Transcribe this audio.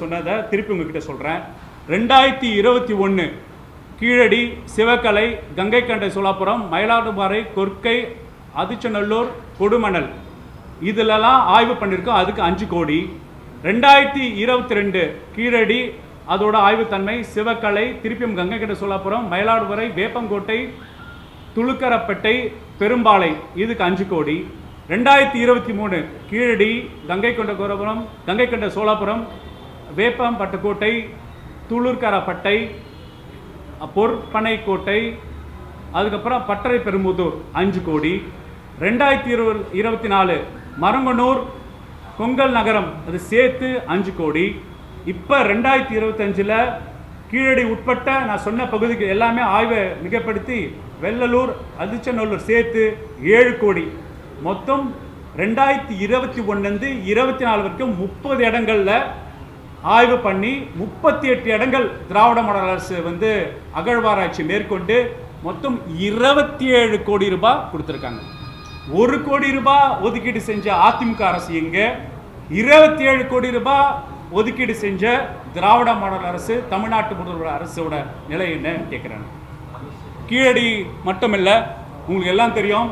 சொன்னதை திருப்பி உங்ககிட்ட சொல்கிறேன் ரெண்டாயிரத்தி இருபத்தி ஒன்று கீழடி சிவக்கலை கங்கை கண்டை சோலாப்புரம் மயிலாடுதுறை கொர்க்கை அதிச்சநல்லூர் கொடுமணல். இதிலெல்லாம் ஆய்வு பண்ணியிருக்கோம் அதுக்கு அஞ்சு கோடி. ரெண்டாயிரத்தி இருபத்தி ரெண்டு கீழடி அதோட ஆய்வுத்தன்மை சிவக்கலை திருப்பியும் கங்கை கண்டை சோலாப்புரம் மயிலாடுதுறை வேப்பங்கோட்டை துளுக்கரப்பேட்டை பெரும்பாலை. இதுக்கு அஞ்சு கோடி. ரெண்டாயிரத்தி இருபத்தி மூணு கீழடி கங்கை கொண்ட கோரபுரம் கங்கை கொண்ட சோலாபுரம் வேப்பம்பட்டுக்கோட்டை துளுர்கரப்பட்டை பொற்பனைக்கோட்டை அதுக்கப்புறம் பட்டறை பெரும்புதூர் அஞ்சு கோடி. ரெண்டாயிரத்தி இருபது இருபத்தி நாலு மரங்கனூர் கொங்கல் நகரம் அது சேர்த்து அஞ்சு கோடி. இப்போ ரெண்டாயிரத்தி இருபத்தஞ்சில் கீழடி உட்பட்ட நான் சொன்ன பகுதிக்கு எல்லாமே ஆய்வை மிகப்படுத்தி வெள்ளலூர் அதிச்சநல்லூர் சேர்த்து ஏழு கோடி. மொத்தம் ரெண்டாயிரத்தி இருபத்தி ஒன்றுலேருந்து இருபத்தி நாலு வரைக்கும் முப்பது இடங்களில் ஆய்வு பண்ணி முப்பத்தி எட்டு இடங்கள் திராவிட மாடல் அரசு வந்து அகழ்வாராய்ச்சி மேற்கொண்டு மொத்தம் இருபத்தி ஏழு கோடி ரூபாய் கொடுத்துருக்காங்க. ஒரு கோடி ரூபாய் ஒதுக்கீடு செஞ்ச அதிமுக அரசு எங்கே? இருபத்தி ஏழு கோடி ரூபாய் ஒதுக்கீடு செஞ்ச திராவிட மாடல் அரசு தமிழ்நாட்டு முதல்வர் அரசோட நிலை என்ன கேட்குறாங்க கீழடி மட்டுமில்லை உங்களுக்கு எல்லாம் தெரியும்.